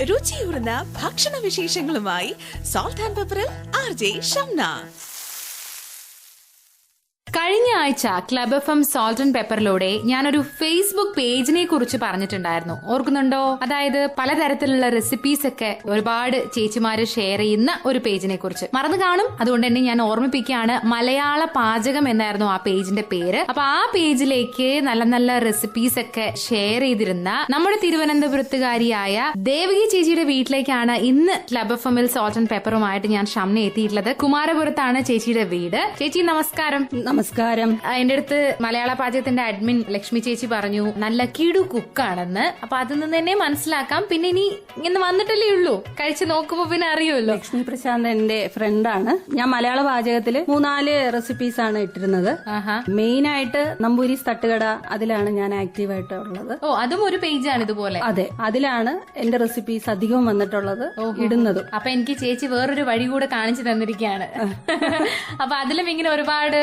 രുചിയൂറുന്ന ഭക്ഷണ വിശേഷങ്ങളുമായി salt and പെപ്പറിൽ ആർ ജെ ഷംന. കഴിഞ്ഞ ആഴ്ച club F M salt and പെപ്പറിലൂടെ ഞാനൊരു ഫേസ്ബുക്ക് പേജിനെ കുറിച്ച് പറഞ്ഞിട്ടുണ്ടായിരുന്നു. ഓർക്കുന്നുണ്ടോ? അതായത് പലതരത്തിലുള്ള റെസിപ്പീസ് ഒക്കെ ഒരുപാട് ചേച്ചിമാര് ഷെയർ ചെയ്യുന്ന ഒരു പേജിനെ കുറിച്ച്. മറന്നു കാണും. അതുകൊണ്ട് തന്നെ ഞാൻ ഓർമ്മിപ്പിക്കുകയാണ് മലയാള പാചകം എന്നായിരുന്നു ആ പേജിന്റെ പേര്. അപ്പൊ ആ പേജിലേക്ക് നല്ല നല്ല റെസിപ്പീസ് ഒക്കെ ഷെയർ ചെയ്തിരുന്ന നമ്മുടെ തിരുവനന്തപുരത്തുകാരിയായ ദേവകി ചേച്ചിയുടെ വീട്ടിലേക്കാണ് ഇന്ന് ക്ലബ് എഫ് എമ്മിൽ സോൾട്ട് ആൻഡ് പെപ്പറുമായിട്ട് ഞാൻ ഷംന എത്തിയിട്ടുള്ളത്. കുമാരപുരത്താണ് ചേച്ചിയുടെ വീട്. ചേച്ചി നമസ്കാരം. നമസ്കാരം. അതിന്റെ എന്റെ അടുത്ത് മലയാള പാചകത്തിന്റെ അഡ്മിൻ ലക്ഷ്മി ചേച്ചി പറഞ്ഞു നല്ല കിടു കുക്കാണെന്ന്. അപ്പൊ അതിൽ നിന്ന് തന്നെ മനസ്സിലാക്കാം. പിന്നെ ഇനി ഇങ്ങനെ വന്നിട്ടല്ലേ ഉള്ളൂ. കഴിച്ചു നോക്കുമ്പോ പിന്നെ അറിയുമല്ലോ. ലക്ഷ്മി പ്രശാന്ത് എന്റെ ഫ്രണ്ടാണ് ഞാൻ മലയാള പാചകത്തിൽ മൂന്നാൽ റെസിപ്പീസ് ആണ് ഇട്ടിരുന്നത്. മെയിൻ ആയിട്ട് നമ്പൂരിസ് തട്ടുകട അതിലാണ് ഞാൻ ആക്റ്റീവ് ആയിട്ട് ഉള്ളത്. ഓ അതും ഒരു പേജാണ് ഇതുപോലെ. അതെ അതിലാണ് എന്റെ റെസിപ്പീസ് അധികവും വന്നിട്ടുള്ളത് ഇടുന്നത്. അപ്പൊ എനിക്ക് ചേച്ചി വേറൊരു വഴി കൂടെ കാണിച്ചു തന്നിരിക്കുകയാണ്. അപ്പൊ അതിലും ഇങ്ങനെ ഒരുപാട്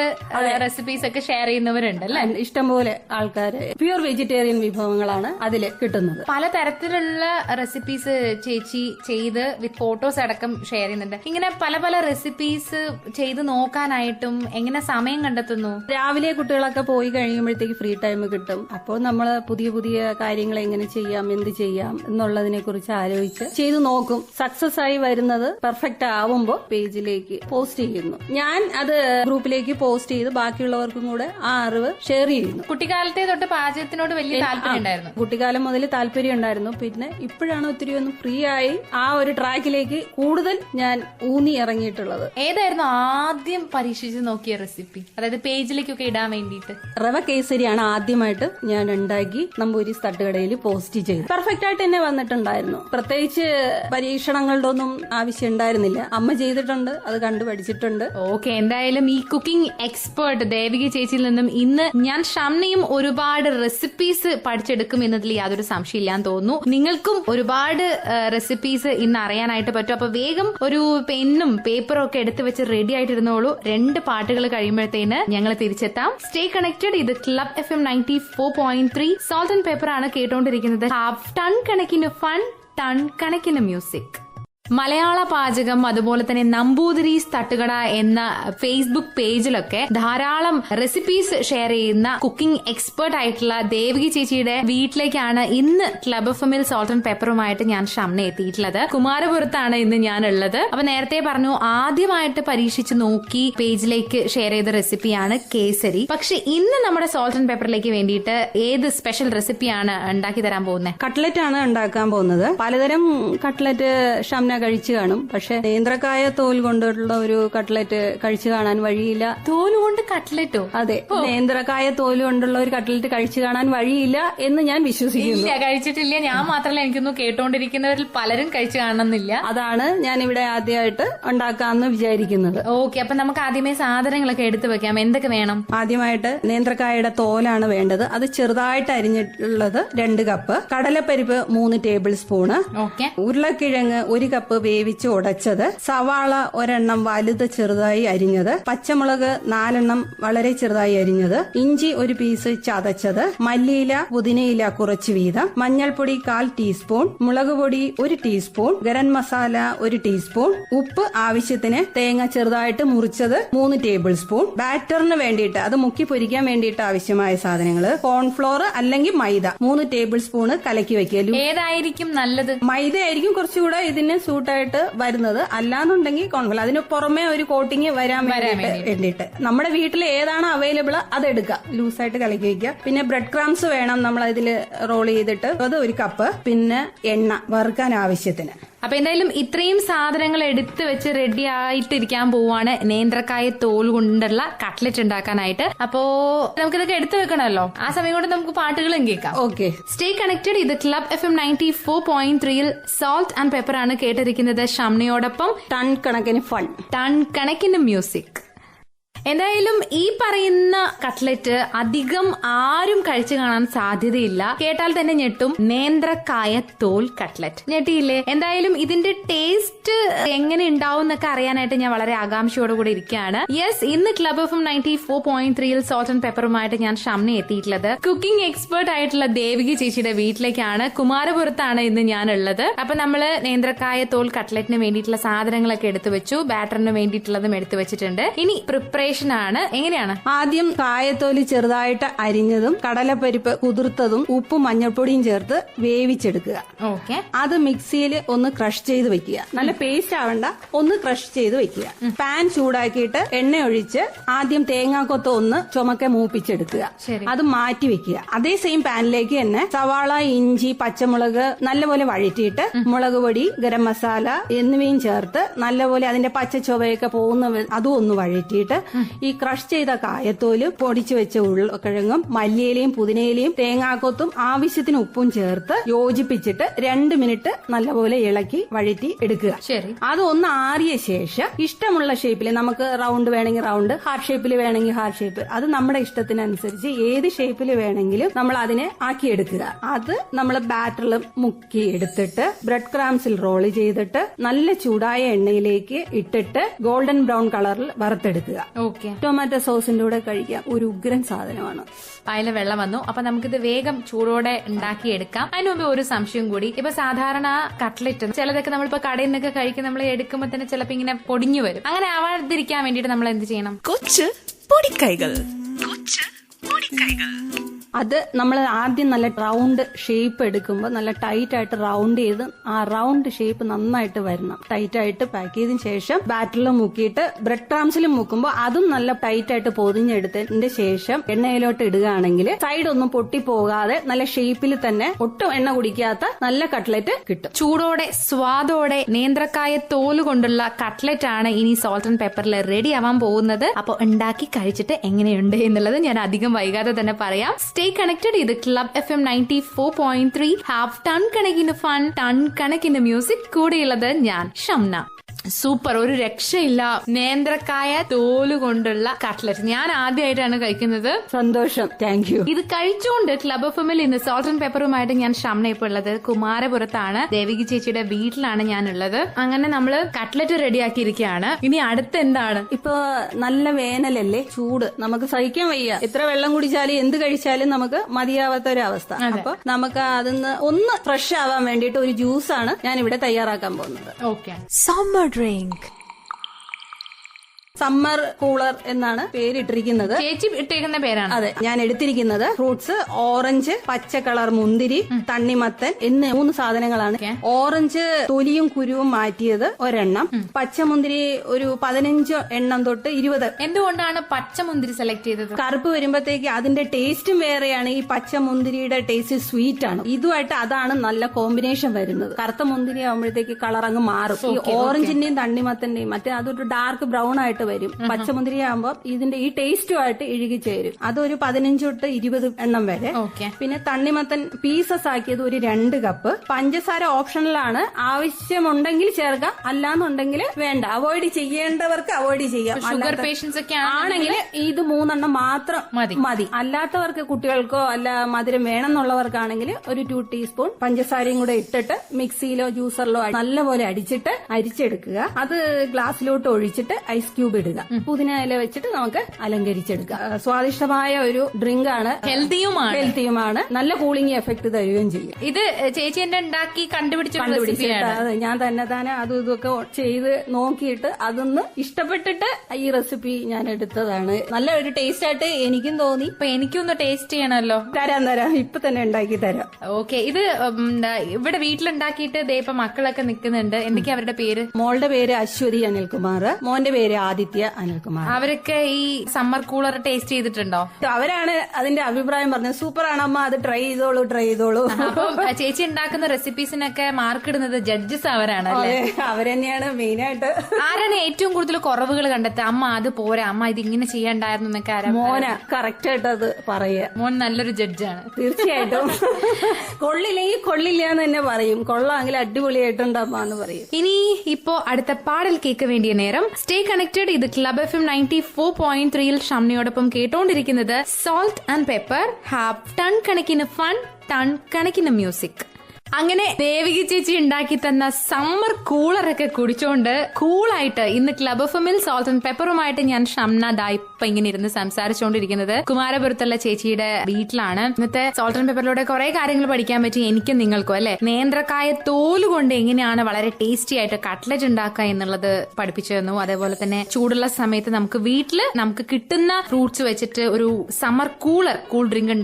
റെസിപ്പീസ് ഒക്കെ ഷെയർ ചെയ്യുന്നവരുണ്ട് അല്ലെ? ഇഷ്ടംപോലെ ആൾക്കാർ പ്യൂർ വെജിറ്റേറിയൻ വിഭവങ്ങളാണ് അതിൽ കിട്ടുന്നത്. പലതരത്തിലുള്ള റെസിപ്പീസ് ചേച്ചി ചെയ്ത് വിത്ത് ഫോട്ടോസ് അടക്കം ഷെയർ ചെയ്യുന്നുണ്ട്. ഇങ്ങനെ പല പല റെസിപ്പീസ് ചെയ്ത് നോക്കാനായിട്ടും എങ്ങനെ സമയം കണ്ടെത്തുന്നു? രാവിലെ കുട്ടികളൊക്കെ പോയി കഴിയുമ്പോഴത്തേക്ക് ഫ്രീ ടൈം കിട്ടും. അപ്പോൾ നമ്മൾ പുതിയ പുതിയ കാര്യങ്ങൾ എങ്ങനെ ചെയ്യാം എന്ത് ചെയ്യാം എന്നുള്ളതിനെ കുറിച്ച് ആലോചിച്ച് ചെയ്ത് നോക്കും. സക്സസ് ആയി വരുന്നത് പെർഫെക്റ്റ് ആവുമ്പോൾ പേജിലേക്ക് പോസ്റ്റ് ചെയ്യുന്നു. ഞാൻ അത് ഗ്രൂപ്പിലേക്ക് പോസ്റ്റ് ചെയ്ത് ബാക്കിയുള്ളവർക്കും കൂടെ ആ അറിവ് ഷെയർ ചെയ്യുന്നു. കുട്ടിക്കാലത്തെ തൊട്ട് പാചകത്തിനോട് വലിയ താല്പര്യം ഉണ്ടായിരുന്നു കുട്ടിക്കാലം മുതൽ താല്പര്യം ഉണ്ടായിരുന്നു. പിന്നെ ഇപ്പോഴാണ് ഒത്തിരി ഒന്ന് ഫ്രീ ആയി ആ ഒരു ട്രാക്കിലേക്ക് കൂടുതൽ ഞാൻ ഊന്നി ഇറങ്ങിയിട്ടുള്ളത്. ഏതായിരുന്നു ആദ്യം പരീക്ഷിച്ച് നോക്കിയ റെസിപ്പി അതായത് പേജിലേക്കൊക്കെ ഇടാൻ വേണ്ടിയിട്ട്. റവ കേസരിയാണ് ആദ്യമായിട്ട് ഞാൻ ഉണ്ടാക്കി നമ്പൂരിസ് തട്ടുകടയിൽ പോസ്റ്റ് ചെയ്തു പെർഫെക്റ്റ് ആയിട്ട് തന്നെ വന്നിട്ടുണ്ടായിരുന്നു. പ്രത്യേകിച്ച് പരീക്ഷണങ്ങളുടെ ഒന്നും ആവശ്യം ഉണ്ടായിരുന്നില്ല. അമ്മ ചെയ്തിട്ടുണ്ട് അത് കണ്ടു പഠിച്ചിട്ടുണ്ട്. ഓക്കെ എന്തായാലും ഈ കുക്കിംഗ് എക്സ്പേർട്ട് ദേവിക ചേച്ചിയിൽ നിന്നും ഇന്ന് ഞാൻ ഷംനയും ഒരുപാട് റെസിപ്പീസ് പഠിച്ചെടുക്കും എന്നതിൽ യാതൊരു സംശയമില്ലാന്ന് തോന്നുന്നു. നിങ്ങൾക്കും ഒരുപാട് റെസിപ്പീസ് ഇന്ന് അറിയാനായിട്ട് പറ്റും. അപ്പൊ വേഗം ഒരു പെന്നും പേപ്പറും ഒക്കെ എടുത്തു വെച്ച് റെഡി ആയിട്ടിരുന്നോളൂ. രണ്ട് പാട്ടുകൾ കഴിയുമ്പോഴത്തേന് ഞങ്ങൾ തിരിച്ചെത്താം. സ്റ്റേ കണക്റ്റഡ് ഇത് club F M ninety four point three salt and pepper ആണ് കേട്ടോണ്ടിരിക്കുന്നത്. ഹാഫ് ടൺ കണക്കിന് ഫൺ ടൺ കണക്കിന് മ്യൂസിക് മലയാള പാചകം അതുപോലെ തന്നെ നമ്പൂതിരീസ് തട്ടുകട എന്ന ഫേസ്ബുക്ക് പേജിലൊക്കെ ധാരാളം റെസിപ്പീസ് ഷെയർ ചെയ്യുന്ന കുക്കിംഗ് എക്സ്പേർട്ട് ആയിട്ടുള്ള ദേവകി ചേച്ചിയുടെ വീട്ടിലേക്കാണ് ഇന്ന് ക്ലബ് ഓഫ് എമ്മിൽ സോൾട്ട് ആൻഡ് പെപ്പറുമായിട്ട് ഞാൻ ഷംന എത്തിയിട്ടുള്ളത്. കുമാരപുരത്താണ് ഇന്ന് ഞാൻ ഉള്ളത് അപ്പൊ നേരത്തെ പറഞ്ഞു ആദ്യമായിട്ട് പരീക്ഷിച്ച് നോക്കി പേജിലേക്ക് ഷെയർ ചെയ്ത റെസിപ്പിയാണ് കേസരി. പക്ഷെ ഇന്ന് നമ്മുടെ സോൾട്ട് ആൻഡ് പെപ്പറിലേക്ക് വേണ്ടിയിട്ട് ഏത് സ്പെഷ്യൽ റെസിപ്പിയാണ് ഉണ്ടാക്കി തരാൻ പോകുന്നത് കട്ട്ലറ്റ് ആണ് ഉണ്ടാക്കാൻ പോകുന്നത്. പലതരം കട്ട്ലറ്റ് ഷംന കഴിച്ചു കാണും. പക്ഷെ നേന്ത്രക്കായ തോൽ കൊണ്ടുള്ള ഒരു കട്ട്ലറ്റ് കഴിച്ചു കാണാൻ വഴിയില്ല. തോൽ തോലുകൊണ്ട് കട്ട്ലറ്റോ? അതെ. നേന്ത്രക്കായ തോൽ കൊണ്ടുള്ള ഒരു കട്ട്ലറ്റ് കഴിച്ചു കാണാൻ വഴിയില്ല എന്ന് ഞാൻ വിശ്വസിക്കുന്നു. ഇല്ല കഴിച്ചിട്ടില്ല. ഞാൻ മാത്രമല്ല എനിക്കൊന്നും കേട്ടോണ്ടിരിക്കുന്നവരിൽ പലരും കഴിച്ചു കാണുന്നില്ല അതാണ് ഞാൻ ഇവിടെ ആദ്യമായിട്ട് ഉണ്ടാക്കാന്ന് വിചാരിക്കുന്നത്. ഓക്കെ അപ്പൊ നമുക്ക് ആദ്യമേ സാധനങ്ങളൊക്കെ എടുത്തു വെക്കാം. എന്തൊക്കെ വേണം? ആദ്യമായിട്ട് നേന്ത്രക്കായയുടെ തോലാണ് വേണ്ടത്. അത് ചെറുതായിട്ട് അരിഞ്ഞിട്ടുള്ളത് രണ്ട് കപ്പ്. കടലപ്പരിപ്പ് മൂന്ന് ടേബിൾ സ്പൂണ്. ഓക്കെ. ഉരുളക്കിഴങ്ങ് ഒരു കപ്പ് വേവിച്ച് ഉടച്ചത്. സവാള ഒരെണ്ണം വലുത് ചെറുതായി അരിഞ്ഞത്. പച്ചമുളക് നാലെണ്ണം വളരെ ചെറുതായി അരിഞ്ഞത്. ഇഞ്ചി ഒരു പീസ് ചതച്ചത്. മല്ലിയില പുതിനയില കുറച്ച് വീതം. മഞ്ഞൾപ്പൊടി കാൽ ടീസ്പൂൺ. മുളക് പൊടി ഒരു ടീസ്പൂൺ. ഗരം മസാല ഒരു ടീസ്പൂൺ. ഉപ്പ് ആവശ്യത്തിന് തേങ്ങ ചെറുതായിട്ട് മുറിച്ചത് മൂന്ന് ടേബിൾ സ്പൂൺ. ബാറ്ററിന് വേണ്ടിയിട്ട് അത് മുക്കി പൊരിക്കാൻ വേണ്ടിയിട്ട് ആവശ്യമായ സാധനങ്ങൾ കോൺഫ്ലോർ അല്ലെങ്കിൽ മൈദ. മൂന്ന് ടേബിൾ സ്പൂണ് കലക്കി വെക്കുക. ഏതായിരിക്കും നല്ലത്? മൈദ ആയിരിക്കും കുറച്ചുകൂടെ ഇതിന് സൂട്ടായിട്ട് വരുന്നത് അല്ലാന്നുണ്ടെങ്കിൽ കോൺഫ്ലോർ അതിന് പുറമെ ഒരു കോട്ടിങ് വരാൻ വേണ്ടിയിട്ട് വേണ്ടിയിട്ട്. നമ്മുടെ വീട്ടിൽ ഏതാണ് അവൈലബിൾ അത് എടുക്കുക. ലൂസായിട്ട് കലക്കി വയ്ക്കുക പിന്നെ ബ്രെഡ് ക്രാംസ് വേണം നമ്മൾ അതിൽ റോൾ ചെയ്തിട്ട്. അത് ഒരു കപ്പ് പിന്നെ എണ്ണ വറുക്കാൻ ആവശ്യത്തിന്. അപ്പൊ എന്തായാലും ഇത്രയും സാധനങ്ങൾ എടുത്തു വെച്ച് റെഡി ആയിട്ടിരിക്കാൻ പോവാണ് നേന്ത്രക്കായ തോൽ കൊണ്ടുള്ള കട്ട്ലറ്റ് ഉണ്ടാക്കാനായിട്ട്. അപ്പോ നമുക്കിതൊക്കെ എടുത്തു വെക്കണമല്ലോ. ആ സമയം കൊണ്ട് നമുക്ക് പാട്ടുകളും കേൾക്കാം. ഓക്കെ. സ്റ്റേ കണക്റ്റഡ് ഇത് club F M ninety four point ത്രീയിൽ സോൾട്ട് ആൻഡ് പെപ്പർ ആണ് കേട്ടിരിക്കുന്നത് ഷംനയോടൊപ്പം. ടൺ കണക്കിന് ഫൺ ടൺ കണക്കിന് മ്യൂസിക് എന്തായാലും ഈ പറയുന്ന കട്ട്ലറ്റ് അധികം ആരും കഴിച്ചു കാണാൻ സാധ്യതയില്ല. കേട്ടാൽ തന്നെ ഞെട്ടും. നേന്ത്രക്കായ തോൽ കട്ട്ലറ്റ്. ഞെട്ടിയില്ലേ? എന്തായാലും ഇതിന്റെ ടേസ്റ്റ് എങ്ങനെ ഉണ്ടാവും എന്നൊക്കെ അറിയാനായിട്ട് ഞാൻ വളരെ ആകാംക്ഷയോട് കൂടി ഇരിക്കുകയാണ്. യെസ് ഇന്ന് club F ninety four point ത്രീയിൽ സോൾട്ട് ആൻഡ് പെപ്പറുമായിട്ട് ഞാൻ ഷംന എത്തിയിട്ടുള്ളത്. കുക്കിംഗ് എക്സ്പേർട്ട് ആയിട്ടുള്ള ദേവികി ചേച്ചിയുടെ വീട്ടിലേക്കാണ്. കുമാരപുരത്താണ് ഇന്ന് ഞാനുള്ളത്. അപ്പൊ നമ്മൾ നേന്ത്രക്കായ തോൽ കട്ട്ലറ്റിന് വേണ്ടിയിട്ടുള്ള സാധനങ്ങളൊക്കെ എടുത്തു വെച്ചു. ബാറ്ററിന് വേണ്ടിയിട്ടുള്ളതും എടുത്തു വെച്ചിട്ടുണ്ട്. ഇനി പ്രിപ്പറേഷൻ ആണ്. എങ്ങനെയാണ്? ആദ്യം കായത്തോലി ചെറുതായിട്ട് അരിഞ്ഞതും കടലപ്പരിപ്പ് കുതിർത്തതും ഉപ്പും മഞ്ഞൾപ്പൊടിയും ചേർത്ത് വേവിച്ചെടുക്കുക. ഓക്കെ. അത് മിക്സിയിൽ ഒന്ന് ക്രഷ് ചെയ്ത് വെക്കുക. നല്ല പേസ്റ്റ് ആവണ്ട. ഒന്ന് ക്രഷ് ചെയ്ത് വെക്കുക. പാൻ ചൂടാക്കിയിട്ട് എണ്ണ ഒഴിച്ച് ആദ്യം തേങ്ങാക്കൊത്ത് ഒന്ന് ചുമക്കെ മൂപ്പിച്ചെടുക്കുക. അത് മാറ്റി വെക്കുക. അതേ സെയിം പാനിലേക്ക് തന്നെ സവാള ഇഞ്ചി പച്ചമുളക് നല്ലപോലെ വഴറ്റിയിട്ട് മുളക് പൊടി ഗരം മസാല എന്നിവയും ചേർത്ത് നല്ലപോലെ അതിന്റെ പച്ച ചുവയൊക്കെ പോകുന്ന അതും ഒന്ന് വഴറ്റിയിട്ട് ഈ ക്രഷ് ചെയ്ത കായത്തോലും പൊടിച്ചു വെച്ച ഉരുളക്കിഴങ്ങും മല്ലിയിലയും പുതിനയിലയും തേങ്ങാക്കൊത്തും ആവശ്യത്തിന് ഉപ്പും ചേർത്ത് യോജിപ്പിച്ചിട്ട് രണ്ട് മിനിറ്റ് നല്ലപോലെ ഇളക്കി വഴറ്റി എടുക്കുക. ശരി. അത് ഒന്ന് ആറിയ ശേഷം ഇഷ്ടമുള്ള ഷേപ്പിൽ നമുക്ക് റൗണ്ട് വേണമെങ്കിൽ റൗണ്ട് ഹാർട്ട് ഷേപ്പിൽ വേണമെങ്കിൽ ഹാർട്ട് ഷേപ്പ് അത് നമ്മുടെ ഇഷ്ടത്തിനനുസരിച്ച് ഏത് ഷേപ്പിൽ വേണമെങ്കിലും നമ്മൾ അതിനെ ആക്കിയെടുക്കുക. അത് നമ്മൾ ബാറ്ററിൽ മുക്കി എടുത്തിട്ട് ബ്രെഡ് ക്രാംസിൽ റോൾ ചെയ്തിട്ട് നല്ല ചൂടായ എണ്ണയിലേക്ക് ഇട്ടിട്ട് ഗോൾഡൻ ബ്രൗൺ കളറിൽ വറുത്തെടുക്കുക. ഓക്കെ. ടൊമാറ്റോ സോസിന്റെ കൂടെ കഴിക്കാം. ഒരു ഉഗ്രൻ സാധനമാണ്. അതിലെ വെള്ളം വന്നു. അപ്പൊ നമുക്കിത് വേഗം ചൂടോടെ ഉണ്ടാക്കിയെടുക്കാം. അതിന് മുമ്പ് ഒരു സംശയം കൂടി. ഇപ്പൊ സാധാരണ കട്ട്ലറ്റ് ചിലതൊക്കെ നമ്മളിപ്പോ കടയിൽ നിന്നൊക്കെ കഴിക്കും. നമ്മൾ എടുക്കുമ്പോൾ തന്നെ ചിലപ്പോ ഇങ്ങനെ പൊടിഞ്ഞു വരും. അങ്ങനെ ആവാതിരിക്കാൻ വേണ്ടിയിട്ട് നമ്മൾ എന്ത് ചെയ്യണം? കൊച്ചു പൊടിക്കൈകൾ. കൊച്ചു പൊടിക്കൈകൾ. അത് നമ്മൾ ആദ്യം നല്ല റൗണ്ട് ഷേപ്പ് എടുക്കുമ്പോൾ നല്ല ടൈറ്റ് ആയിട്ട് റൗണ്ട് ചെയ്ത് ആ റൗണ്ട് ഷേപ്പ് നന്നായിട്ട് വരണം. ടൈറ്റ് ആയിട്ട് പാക്ക് ചെയ്തതിന് ശേഷം ബാറ്ററിൽ മുക്കിയിട്ട് ബ്രെഡ് ക്രാംസിൽ മുക്കുമ്പോൾ അതും നല്ല ടൈറ്റ് ആയിട്ട് പൊതിഞ്ഞെടുത്തതിന്റെ ശേഷം എണ്ണയിലോട്ട് ഇടുകയാണെങ്കിൽ സൈഡ് ഒന്നും പൊട്ടി പോകാതെ നല്ല ഷേപ്പിൽ തന്നെ ഒട്ടും എണ്ണ കുടിക്കാത്ത നല്ല കട്ട്ലറ്റ് കിട്ടും. ചൂടോടെ സ്വാദോടെ നേന്ത്രക്കായ തോൽ കൊണ്ടുള്ള കട്ട്ലറ്റ് ആണ് ഇനി സോൾട്ട് ആൻഡ് പെപ്പറിൽ റെഡി ആവാൻ പോകുന്നത്. അപ്പോൾ ഉണ്ടാക്കി കഴിച്ചിട്ട് എങ്ങനെയുണ്ട് എന്നുള്ളത് ഞാൻ അധികം വൈകാതെ തന്നെ പറയാം. സ്റ്റേ കണക്റ്റഡ് ഇത് club F M ninety four point three half ton കണക്കിന് ഫൺ ടൺ കണക്കിന് മ്യൂസിക് കൂടെയുള്ളത് ഞാൻ ഷംന. സൂപ്പർ. ഒരു രക്ഷയില്ല നേന്ത്രക്കായ തോൽ കൊണ്ടുള്ള കട്ട്ലറ്റ്. ഞാൻ ആദ്യമായിട്ടാണ് കഴിക്കുന്നത്. സന്തോഷം. താങ്ക് യു ഇത് കഴിച്ചുകൊണ്ട് ക്ലബ് ഓഫ് എമ്മിൽ ഇന്ന് സോൾട്ട് ആൻഡ് പേപ്പറുമായിട്ട് ഞാൻ ഷംന ഇപ്പോൾ ഉള്ളത്. കുമാരപുരത്താണ്. ദേവികി ചേച്ചിയുടെ വീട്ടിലാണ് ഞാൻ ഉള്ളത് അങ്ങനെ നമ്മൾ കട്ട്ലറ്റ് റെഡിയാക്കിയിരിക്കുകയാണ്. ഇനി അടുത്ത് എന്താണ്? ഇപ്പൊ നല്ല വേനലല്ലേ? ചൂട്. നമുക്ക് സഹിക്കാൻ വയ്യ. എത്ര വെള്ളം കുടിച്ചാലും എന്ത് കഴിച്ചാലും നമുക്ക് മതിയാവാത്ത ഒരു അവസ്ഥ. അപ്പൊ നമുക്ക് അതിന്ന് ഒന്ന് ഫ്രഷ് ആവാൻ വേണ്ടിയിട്ട് ഒരു ജ്യൂസാണ് ഞാൻ ഇവിടെ തയ്യാറാക്കാൻ പോകുന്നത്. Okay summer drink summer cooler എന്നാണ് പേരിട്ടിരിക്കുന്നത്. ചേച്ചി ഇട്ടിരിക്കുന്ന പേരാണ്. അതെ ഞാൻ എടുത്തിരിക്കുന്നത്. ഫ്രൂട്ട്സ് ഓറഞ്ച് പച്ച കളർ മുന്തിരി തണ്ണിമത്തൻ എന്നീ മൂന്ന് സാധനങ്ങളാണ്. ഓറഞ്ച് തൊലിയും കുരുവും മാറ്റിയത് ഒരെണ്ണം. പച്ചമുന്തിരി ഒരു പതിനഞ്ച് എണ്ണം തൊട്ട് ഇരുപത്. എന്തുകൊണ്ടാണ് പച്ചമുന്തിരി സെലക്ട് ചെയ്തത്? കറുപ്പ് വരുമ്പോഴത്തേക്ക് അതിന്റെ ടേസ്റ്റും വേറെയാണ്. ഈ പച്ചമുന്തിരിയുടെ ടേസ്റ്റ് സ്വീറ്റ് ആണ്. ഇതുമായിട്ട് അതാണ് നല്ല കോമ്പിനേഷൻ വരുന്നത്. കറുത്ത മുന്തിരി ആകുമ്പോഴത്തേക്ക് കളർ അങ്ങ് മാറും. ഈ ഓറഞ്ചിന്റെയും തണ്ണിമത്തന്റെയും മറ്റേ അതൊരു ഡാർക്ക് ബ്രൗൺ ആയിട്ട് വരും. പച്ചമുന്തിരി ആകുമ്പോൾ ഇതിന്റെ ഈ ടേസ്റ്റുമായിട്ട് ഇഴുകി ചേരും. അതൊരു പതിനഞ്ച് തൊട്ട് ഇരുപത് എണ്ണം വരെ. ഓക്കെ. പിന്നെ തണ്ണിമത്തൻ പീസസ് ആക്കിയത് ഒരു രണ്ട് കപ്പ് പഞ്ചസാര ഓപ്ഷണലാണ് ആവശ്യമുണ്ടെങ്കിൽ ചേർക്കാം അല്ലാന്നുണ്ടെങ്കിൽ വേണ്ട. അവോയ്ഡ് ചെയ്യേണ്ടവർക്ക് അവോയ്ഡ് ചെയ്യാം. ഷുഗർ പേഷ്യൻസ് ഒക്കെ ആണെങ്കിൽ ഇത് മൂന്നെണ്ണം മാത്രം മതി. മതി. അല്ലാത്തവർക്ക് കുട്ടികൾക്കോ അല്ല മധുരം വേണമെന്നുള്ളവർക്കാണെങ്കിൽ ഒരു ടു ടീസ്പൂൺ പഞ്ചസാരയും കൂടെ ഇട്ടിട്ട് മിക്സിയിലോ ജ്യൂസറിലോ നല്ലപോലെ അടിച്ചിട്ട് അരിച്ചെടുക്കുക. അത് ഗ്ലാസ്സിലോട്ട് ഒഴിച്ചിട്ട് ഐസ് ക്യൂബ് ഇടുക പുതിന ഇല വെച്ചിട്ട് നമുക്ക് അലങ്കരിച്ചെടുക്കാം. സ്വാദിഷ്ടമായ ഒരു ഡ്രിങ്ക് ആണ്. ഹെൽത്തിയുമാണ്. ഹെൽത്തിയുമാണ്. നല്ല കൂളിംഗ് എഫക്ട് തരുകയും ചെയ്യും. ഇത് ചേച്ചി എന്റെ ഉണ്ടാക്കി കണ്ടുപിടിച്ച കണ്ടുപിടിച്ചിട്ട് റെസിപ്പിയാണ് ഞാൻ തന്നെ തന്നെ അതും ഇതൊക്കെ ചെയ്ത് നോക്കിയിട്ട് അതൊന്ന് ഇഷ്ടപ്പെട്ടിട്ട് ഈ റെസിപ്പി ഞാൻ എടുത്തതാണ്. നല്ല ഒരു ടേസ്റ്റ് ആയിട്ട് എനിക്കും തോന്നി. ഇപ്പൊ എനിക്കൊന്ന് ടേസ്റ്റ് ചെയ്യണമല്ലോ തരാം തരാം. ഇപ്പൊ തന്നെ ഉണ്ടാക്കി തരാം. ഓക്കെ ഇത് ഇവിടെ വീട്ടിലുണ്ടാക്കിയിട്ട് ദേ ഇപ്പൊ മക്കളൊക്കെ നിൽക്കുന്നുണ്ട്. എന്തൊക്കെയാ അവരുടെ പേര്? മോളുടെ പേര് അശ്വതി അനിൽകുമാർ. മോന്റെ പേര് ആദിത്യ. അനിൽകുമാർ. അവരൊക്കെ ഈ സമ്മർ കൂളർ ടേസ്റ്റ് ചെയ്തിട്ടുണ്ടോ? അവരാണ് അതിന്റെ അഭിപ്രായം പറഞ്ഞത്. സൂപ്പർ ആണമ്മ അത് ട്രൈ ചെയ്തോളൂ ട്രൈ ചെയ്തോളൂ. അപ്പം ചേച്ചി ഉണ്ടാക്കുന്ന റെസിപ്പീസിനൊക്കെ മാർക്ക് ഇടുന്നത് ജഡ്ജസ് അവരാണ് അല്ലേ? അവരെന്നെയാണ് മെയിൻ ആയിട്ട്. ആരാണ് ഏറ്റവും കൂടുതൽ കുറവുകൾ കണ്ടെത്തുക? അമ്മ അത് പോരാ. അമ്മ ഇത് ഇങ്ങനെ ചെയ്യണ്ടായിരുന്നു എന്നൊക്കെ ആരാ മോന കറക്റ്റ് ആയിട്ട് അത് പറയുക. മോൻ നല്ലൊരു ജഡ്ജാണ് തീർച്ചയായിട്ടും. കൊള്ളില്ലെങ്കിൽ കൊള്ളില്ല എന്ന് തന്നെ പറയും. കൊള്ളാമെങ്കിൽ എന്ന് പറയും. ഇനി ഇപ്പോ അടുത്ത പാടൽ കേക്ക് വേണ്ടിയ നേരം സ്റ്റേ കണക്റ്റഡ് ഇത് club F M ninety four point ത്രീയിൽ ഷംനയോടൊപ്പം കേട്ടോണ്ടിരിക്കുന്നത് salt and pepper half ton കണക്കിന് ഫൺ ടൺ കണക്കിന് മ്യൂസിക് അങ്ങനെ ദേവികി ചേച്ചി ഉണ്ടാക്കി തന്ന സമ്മർ കൂളറൊക്കെ കുടിച്ചോണ്ട് കൂളായിട്ട് ഇന്ന് ക്ലബ് ഓഫ് മിൽ സോൾട്ട് ആൻഡ് പെപ്പറുമായിട്ട് ഞാൻ ഷംന ദായിപ്പ ഇങ്ങനെ ഇരുന്ന് സംസാരിച്ചുകൊണ്ടിരിക്കുന്നത് കുമാരപുരത്തുള്ള ചേച്ചിയുടെ വീട്ടിലാണ്. ഇന്നത്തെ സോൾട്ട് ആൻഡ് പെപ്പറിലൂടെ കുറെ കാര്യങ്ങൾ പഠിക്കാൻ പറ്റി എനിക്കും നിങ്ങൾക്കും അല്ലെ? നേന്ത്രക്കായ തോൽ കൊണ്ട് എങ്ങനെയാണ് വളരെ ടേസ്റ്റി ആയിട്ട് കട്ട്ലറ്റ് ഉണ്ടാക്കുക എന്നുള്ളത് പഠിപ്പിച്ചു തന്നു. അതേപോലെ തന്നെ ചൂടുള്ള സമയത്ത് നമുക്ക് വീട്ടിൽ നമുക്ക് കിട്ടുന്ന ഫ്രൂട്ട്സ് വെച്ചിട്ട് ഒരു സമ്മർ കൂളർ കൂൾ ഡ്രിങ്ക്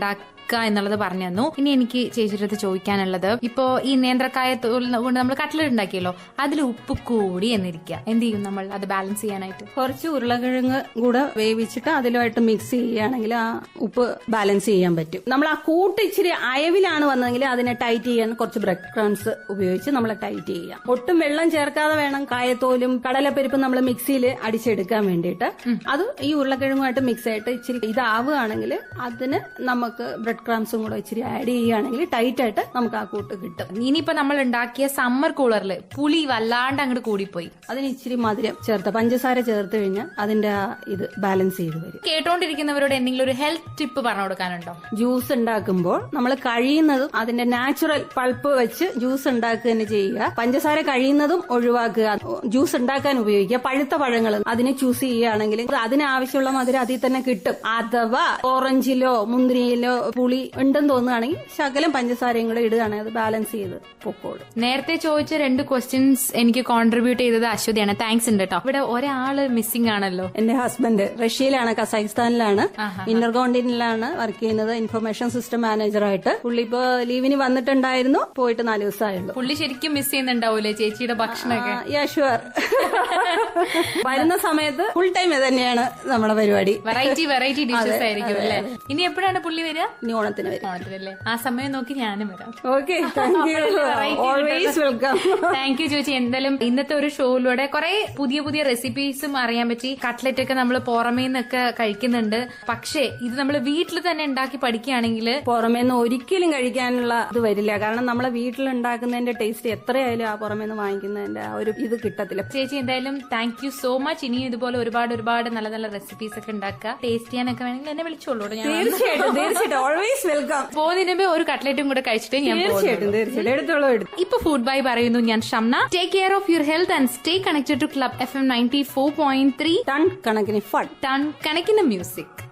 ഉണ്ടാക്കുക എന്നുള്ളത് പറഞ്ഞു തന്നു. ഇനി എനിക്ക് ചേച്ചിയുടെ അടുത്ത് ചോദിക്കാനുള്ളത് ഇപ്പോ ഈ നേന്ത്രക്കായ കൊണ്ട് നമ്മൾ കട്ട്ലറ്റ് ഉണ്ടാക്കിയല്ലോ അതിൽ ഉപ്പ് കൂടി എന്നിരിക്കുക എന്ത് ചെയ്യും നമ്മൾ അത് ബാലൻസ് ചെയ്യാനായിട്ട്? കുറച്ച് ഉരുളക്കിഴങ്ങ് കൂടെ വേവിച്ചിട്ട് അതിലുമായിട്ട് മിക്സ് ചെയ്യുകയാണെങ്കിൽ ആ ഉപ്പ് ബാലൻസ് ചെയ്യാൻ പറ്റും. നമ്മൾ ആ കൂട്ട് ഇച്ചിരി അയവിലാണ് വന്നതെങ്കിൽ അതിനെ ടൈറ്റ് ചെയ്യാൻ കുറച്ച് ബ്രെഡ് ക്രംസ് ഉപയോഗിച്ച് നമ്മൾ ടൈറ്റ് ചെയ്യാം. ഒട്ടും വെള്ളം ചേർക്കാതെ വേണം കായത്തോലും കടലപ്പരിപ്പും നമ്മൾ മിക്സിയിൽ അടിച്ചെടുക്കാൻ വേണ്ടിയിട്ട്. അത് ഈ ഉരുളക്കിഴങ്ങുമായിട്ട് മിക്സ് ആയിട്ട് ഇച്ചിരി ഇതാവുകയാണെങ്കിൽ അതിന് നമുക്ക് ബ്രെഡ് ക്രംസും കൂടെ ഇച്ചിരി ആഡ് ചെയ്യുകയാണെങ്കിൽ ടൈറ്റ് ആയിട്ട് നമുക്ക് ആ കൂട്ട് കിട്ടും. ഇനിയിപ്പോ നമ്മൾ ഉണ്ടാക്കിയ സമ്മർ കൂളറിൽ പുളി വല്ലാണ്ട് അങ്ങോട്ട് കൂടിപ്പോയി. അതിന് ഇച്ചിരി മധുരം ചേർത്ത് പഞ്ചസാര ചേർത്ത് കഴിഞ്ഞാൽ അതിന്റെ ഇത് ബാലൻസ് ചെയ്ത് വരും. കേട്ടോണ്ടിരിക്കുന്നവരോട് എന്തെങ്കിലും ഒരു ഹെൽത്ത് ടിപ്പ് പറഞ്ഞു കൊടുക്കാനുണ്ടോ? ജ്യൂസ് ഉണ്ടാക്കുമ്പോൾ നമ്മൾ കഴിയുന്നതും അതിന്റെ നാച്ചുറൽ പൾപ്പ് വെച്ച് ജ്യൂസ് ഉണ്ടാക്കുക തന്നെ ചെയ്യുക. പഞ്ചസാര കഴിയുന്നതും ഒഴിവാക്കുക. ജ്യൂസ് ഉണ്ടാക്കാൻ ഉപയോഗിക്കുക. പഴുത്ത പഴങ്ങൾ അതിനെ ചൂസ് ചെയ്യുകയാണെങ്കിൽ അതിനാവശ്യമുള്ള മധുരം അതിൽ തന്നെ കിട്ടും. അഥവാ ഓറഞ്ചിലോ മുന്തിരിയിലോ പുളി ഉണ്ടെന്ന് തോന്നുകയാണെങ്കിൽ ശകലം പഞ്ചസാരയും കൂടെ ഇടുകയാണെങ്കിൽ അത് ബാലൻസ് ചെയ്ത് പൊക്കോട് നേരത്തെ ചോദിച്ച രണ്ട് ക്വസ്റ്റ്യൻസ് എനിക്ക് കോൺട്രിബ്യൂട്ട് ചെയ്തത് അശ്വതിയാണ്. താങ്ക്സ് ഉണ്ട് കേട്ടോ ഇവിടെ ഒരാൾ മിസ്സിംഗ് ആണല്ലോ. എന്റെ ഹസ്ബൻഡ് റഷ്യയിലാണ് കസാഖിസ്ഥാനിലാണ് ഇന്നർ ഇന്റർകോണ്ടിനിലാണ് വർക്ക് ചെയ്യുന്നത്. ഇൻഫർമേഷൻ സിസ്റ്റം മാനേജറായിട്ട് പുള്ളി ഇപ്പോ ലീവിന് വന്നിട്ടുണ്ടായിരുന്നു. പോയിട്ട് നാല് ദിവസമായുള്ളൂ. പുള്ളി ശരിക്കും മിസ് ചെയ്യുന്നുണ്ടാവൂലേ ചേച്ചിയുടെ ഭക്ഷണമൊക്കെ? വരുന്ന സമയത്ത് ഫുൾ ടൈം തന്നെയാണ് നമ്മുടെ പരിപാടി. വെറൈറ്റി വെറൈറ്റി ഡിഷസ് ആയിരിക്കും അല്ലേ? ഇനി എപ്പോഴാണ് പുള്ളി വരിക? ഓണത്തിന് വരും. ഓണത്തിനല്ലേ? ആ സമയം നോക്കി ഞാനും വരാം. Okay thank you always welcome thank you ചോച്ചി. എന്തായാലും ഇന്നത്തെ ഒരു ഷോയിലൂടെ കുറെ പുതിയ പുതിയ റെസിപ്പീസും അറിയാൻ പറ്റി. കട്ട്ലറ്റ് ഒക്കെ നമ്മൾ പുറമേ നിന്നൊക്കെ കഴിക്കുന്നുണ്ട്. പക്ഷേ ഇത് നമ്മൾ വീട്ടിൽ തന്നെ ഉണ്ടാക്കി പഠിക്കുകയാണെങ്കിൽ പുറമേ നിന്ന് ഒരിക്കലും കഴിക്കാനുള്ള ഇത് വരില്ല. കാരണം നമ്മളെ വീട്ടിൽ ഉണ്ടാക്കുന്നതിന്റെ ടേസ്റ്റ് എത്രയായാലും ആ പുറമേ നിന്ന് വാങ്ങിക്കുന്നതിന്റെ ആ ഒരു ഇത് കിട്ടത്തില്ല. ചേച്ചി എന്തായാലും താങ്ക് യു സോ മച്ച് ഇനിയും ഇതുപോലെ ഒരുപാട് ഒരുപാട് നല്ല നല്ല റെസിപ്പീസ് ഒക്കെ ഉണ്ടാക്കുക. ടേസ്റ്റ് ചെയ്യാനൊക്കെ വേണമെങ്കിൽ എന്നെ വിളിച്ചോളൂ തീർച്ചയായിട്ടും തീർച്ചയായിട്ടും. ഓൾവേസ് വെൽക്കം പോകുന്നതിന് ഒരു കട്ട്ലറ്റും കൂടെ കഴിച്ചിട്ട് ഞാൻ തീർച്ചയായിട്ടും എടുത്തോളൂ എടുത്തു. ഇപ്പൊ ഫുഡ് ബൈ പറയുന്നു ഞാൻ Shamna. Take care of your health and stay connected to club F M ninety four point three ton കണക്കിന് ഫൺ ടൺ കണക്കിന് മ്യൂസിക്